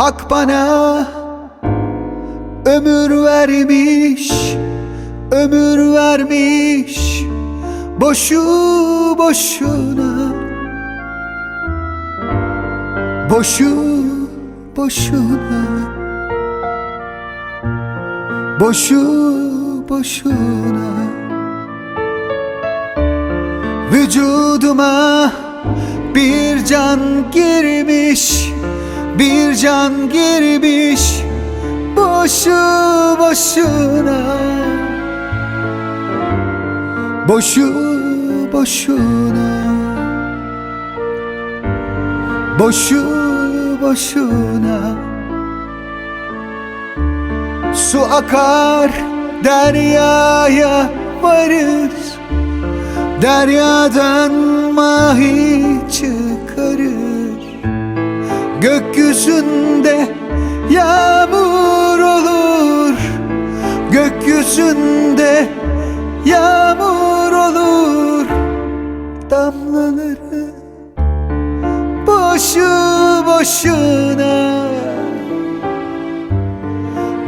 Hak bana ömür vermiş, ömür vermiş boşu boşuna. Boşu boşuna boşu boşuna Vücuduma bir can girmiş Bir can girmiş. Boşu boşuna Boşu boşuna Boşu boşuna Su akar deryaya varır. Deryadan mahi çıkarır. Gökyüzünde yağmur olur. Gökyüzünde yağmur olur. Damlaları boşu boşuna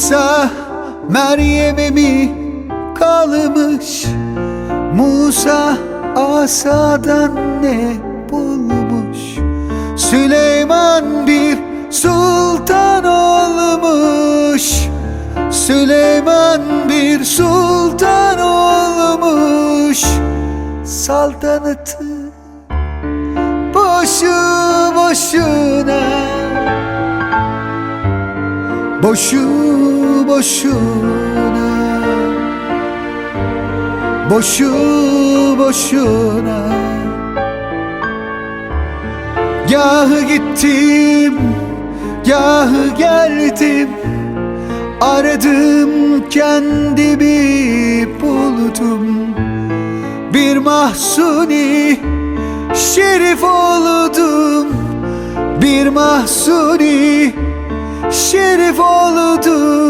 İsa Meryem'e mi kalmış? Musa asadan ne bulmuş? Süleyman bir sultan olmuş. Süleyman bir sultan olmuş. Saltanatı boşu boşuna. Boşu boşuna Boşu boşuna. Gahı gittim Gahı geldim Aradım kendimi buldum Bir mahsuni şerif oldum Bir mahsuni şerif oldum